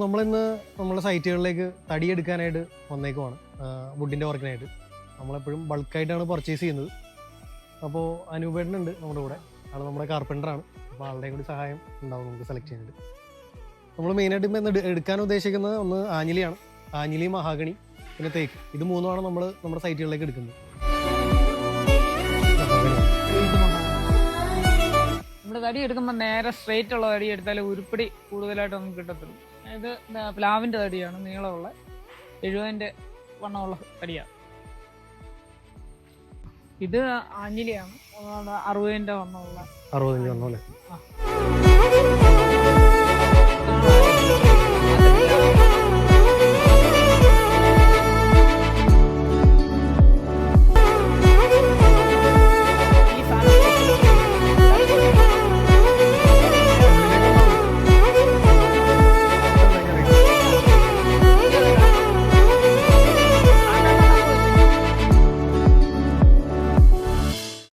നമ്മളിന്ന് നമ്മുടെ സൈറ്റുകളിലേക്ക് തടിയെടുക്കാനായിട്ട് വന്നേക്കുവാണ്. വുഡിന്റെ വർക്കിനായിട്ട് നമ്മളെപ്പോഴും ബൾക്കായിട്ടാണ് പർച്ചേസ് ചെയ്യുന്നത്. അപ്പോൾ അനൂപേട്ടനുണ്ട് നമ്മുടെ കൂടെ. ആൾ നമ്മുടെ കാർപ്പന്ററാണ് അപ്പോൾ ആളുടെയും കൂടി സഹായം ഉണ്ടാവും നമുക്ക് സെലക്ട് ചെയ്യാനായിട്ട്. നമ്മൾ മെയിനായിട്ട് ഇന്ന് എടുക്കാൻ ഉദ്ദേശിക്കുന്നത് ഒന്ന് ആഞ്ഞിലിയാണ്. ആഞ്ഞിലി മഹാഗണി പിന്നെ തേക്ക്. ഇത് മൂന്നുമാണ് നമ്മൾ നമ്മുടെ സൈറ്റുകളിലേക്ക് എടുക്കുന്നത്. നമ്മുടെ തടി എടുക്കുമ്പോൾ നേരെ സ്ട്രേറ്റ് ഉള്ള തടി എടുത്താലേ ഉരുപ്പടി കൂടുതലായിട്ട് നമുക്ക് കിട്ടത്തുള്ളൂ. ഇത് പ്ലാവിന്റെ പ്ലാവിന്റെ തടിയാണ് നീളമുള്ള. എഴുപതിന്റെ വണ്ണമുള്ള തടിയാണ്. ഇത് ആഞ്ഞിലിയാണ് അറുപതിന്റെ വണ്ണമുള്ള അറുപതിന്റെ വണ്ണമല്ലേ? ആ.